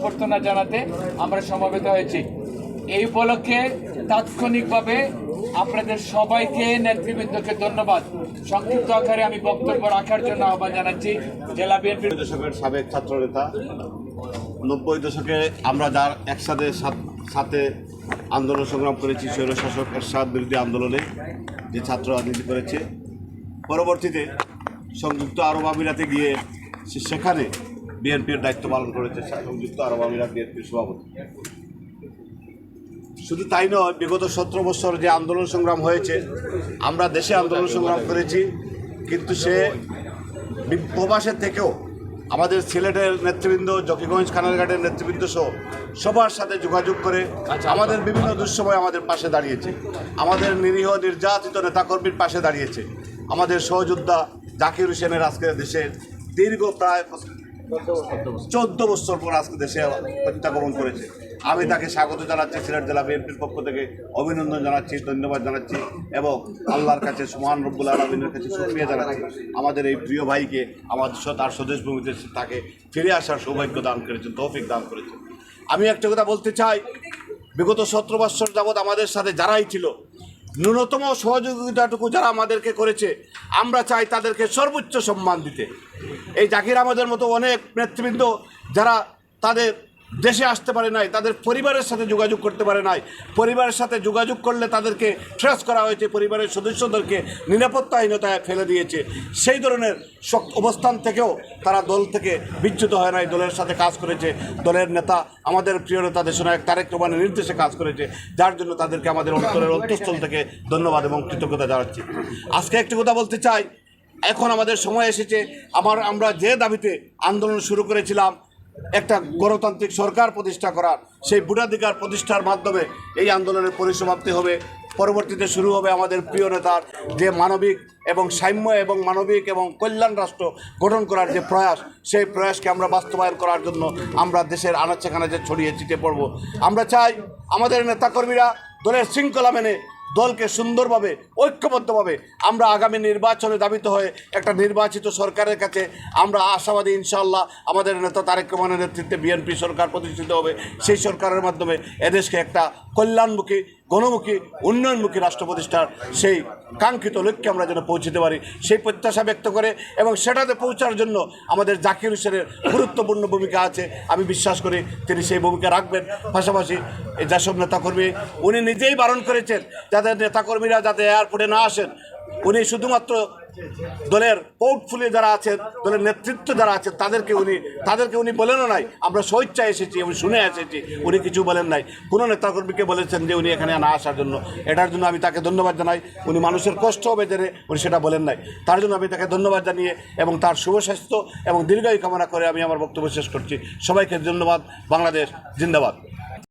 অভ্যর্থনা জানাতে আমরা সমবেত হয়েছি। এই উপলক্ষে তাৎক্ষণিকভাবে আপনাদের সবাইকে, নেতৃবৃন্দকে ধন্যবাদ। সংক্ষিপ্ত আকারে আমি বক্তব্য রাখার জন্য আহ্বান জানাচ্ছি জেলা বিএনপির দশকের সাবেক ছাত্র নেতা নব্বই দশকে আমরা যার একসাথে সাথ- আন্দোলন সংগ্রাম করেছি, স্বৈরশাসক এরশাদ বিরোধী আন্দোলনে যে ছাত্র রাজনীতি করেছে। পরবর্তীতে সংযুক্ত আরব আমিরাতে গিয়ে সেখানে বিএনপির দায়িত্ব পালন করেছে সংযুক্ত আরব আমিরাত বিএনপির সভাপতি। শুধু তাই নয় বিগত সতেরো বছর যে আন্দোলন সংগ্রাম হয়েছে আমরা দেশে আন্দোলন সংগ্রাম করেছি কিন্তু সে প্রবাসের থেকেও আমাদের সিলেটের নেতৃবৃন্দ জকিগঞ্জ খানারঘাটের নেতৃবৃন্দ সহ সবার সাথে যোগাযোগ করে আমাদের বিভিন্ন দুঃসময় আমাদের পাশে দাঁড়িয়েছে। আমাদের নিরীহ নির্যাতিত নেতাকর্মীর পাশে দাঁড়িয়েছে। আমাদের সহযোদ্ধা জাকির হোসেনের আজকে দেশের দীর্ঘ প্রায় চোদ্দ বছর পর আজকে দেশে প্রত্যাগমন করেছে। আমি তাকে স্বাগত জানাচ্ছি, সিলেট জেলা বিএনপির পক্ষ থেকে অভিনন্দন জানাচ্ছি, ধন্যবাদ জানাচ্ছি এবং আল্লাহর কাছে সুমান রব্বুল আলমিনের কাছে শুক্রিয়া জানাচ্ছি। আমাদের এই প্রিয় ভাইকে, আমাদের তার স্বদেশ ভূমিতে তাকে ফিরে আসার সৌভাগ্য দান করেছেন, তৌফিক দান করেছে আমি একটা কথা বলতে চাই, বিগত সতেরো বৎসর যাবৎ আমাদের সাথে যারাই ছিল ন্যূনতম সহযোগিতাটুকু যারা আমাদেরকে করেছে, আমরা চাই তাদেরকে সর্বোচ্চ সম্মান দিতে। এই জাকির আহমদের মতো অনেক নেতৃবৃন্দ যারা তাদের দেশে আসতে পারে নাই, তাদের পরিবারের সাথে যোগাযোগ করতে পারে নাই। পরিবারের সাথে যোগাযোগ করলে তাদেরকে ট্রেস করা হয়েছে, পরিবারের সদস্যদেরকে নিরাপত্তাহীনতায় ফেলে দিয়েছে। সেই ধরনের অবস্থান থেকেও তারা দল থেকে বিচ্যুত হয় নাই, দলের সাথে কাজ করেছে। দলের নেতা, আমাদের প্রিয় নেতা দেশনায়ক তারেক রহমানের নির্দেশে কাজ করেছে, যার জন্য তাদেরকে আমাদের অন্তরের অন্তঃস্থল থেকে ধন্যবাদ এবং কৃতজ্ঞতা জানাচ্ছি। আজকে একটি কথা বলতে চাই, এখন আমাদের সময় এসেছে আমার আমরা যে দাবিতে আন্দোলন শুরু করেছিলাম একটা গণতান্ত্রিক সরকার প্রতিষ্ঠা করার, সেই ভোটাধিকার প্রতিষ্ঠার মাধ্যমে এই আন্দোলনের পরিসমাপ্তি হবে। পরবর্তীতে শুরু হবে আমাদের প্রিয় নেতার যে মানবিক এবং সাম্য এবং মানবিক এবং কল্যাণ রাষ্ট্র গঠন করার যে প্রয়াস, সেই প্রয়াসকে আমরা বাস্তবায়ন করার জন্য আমরা দেশের আনাচে কানাচে ছড়িয়ে ছিটিয়ে পড়ব। আমরা চাই আমাদের নেতাকর্মীরা দলের শৃঙ্খলা মেনে দলকে সুন্দরভাবে ঐক্যবদ্ধভাবে আমরা আগামী নির্বাচনে দাবিত হয়ে একটা নির্বাচিত সরকারের কাছে আমরা আশাবাদী ইনশাল্লাহ আমাদের নেতা তারেক রহমানের নেতৃত্বে বিএনপি সরকার প্রতিষ্ঠিত হবে। সেই সরকারের মাধ্যমে এদেশকে একটা কল্যাণমুখী, গণমুখী, উন্নয়নমুখী রাষ্ট্র প্রতিষ্ঠার সেই কাঙ্ক্ষিত লক্ষ্যে আমরা যেন পৌঁছতে পারি, সেই প্রত্যাশা ব্যক্ত করে এবং সেটাতে পৌঁছার জন্য আমাদের জাকির হোসেনের গুরুত্বপূর্ণ ভূমিকা আছে। আমি বিশ্বাস করি তিনি সেই ভূমিকা রাখবেন। পাশাপাশি যেসব নেতাকর্মী, উনি নিজেই বারণ করেছেন, যাদের নেতাকর্মীরা যাতে এয়ারপোর্টে না আসেন, উনি শুধুমাত্র দলের পোর্টফোলিও যারা আছেন, দলের নেতৃত্ব যারা আছেন, তাদেরকে উনি তাদেরকে উনি বলেনও নাই। আমরা স্বেচ্ছায় এসেছি এবং শুনে এসেছি, উনি কিছু বলেন নাই। কোনো নেতাকর্মীকে বলেছেন যে উনি এখানে না আসার জন্য। এটার জন্য আমি তাকে ধন্যবাদ জানাই। উনি মানুষের কষ্ট হবে জেনে উনি সেটা বলেন নাই। তার জন্য আমি তাকে ধন্যবাদ জানিয়ে এবং তার শুভ স্বাস্থ্য এবং দীর্ঘায়ু কামনা করে আমি আমার বক্তব্য শেষ করছি। সবাইকে ধন্যবাদ। বাংলাদেশ জিন্দাবাদ।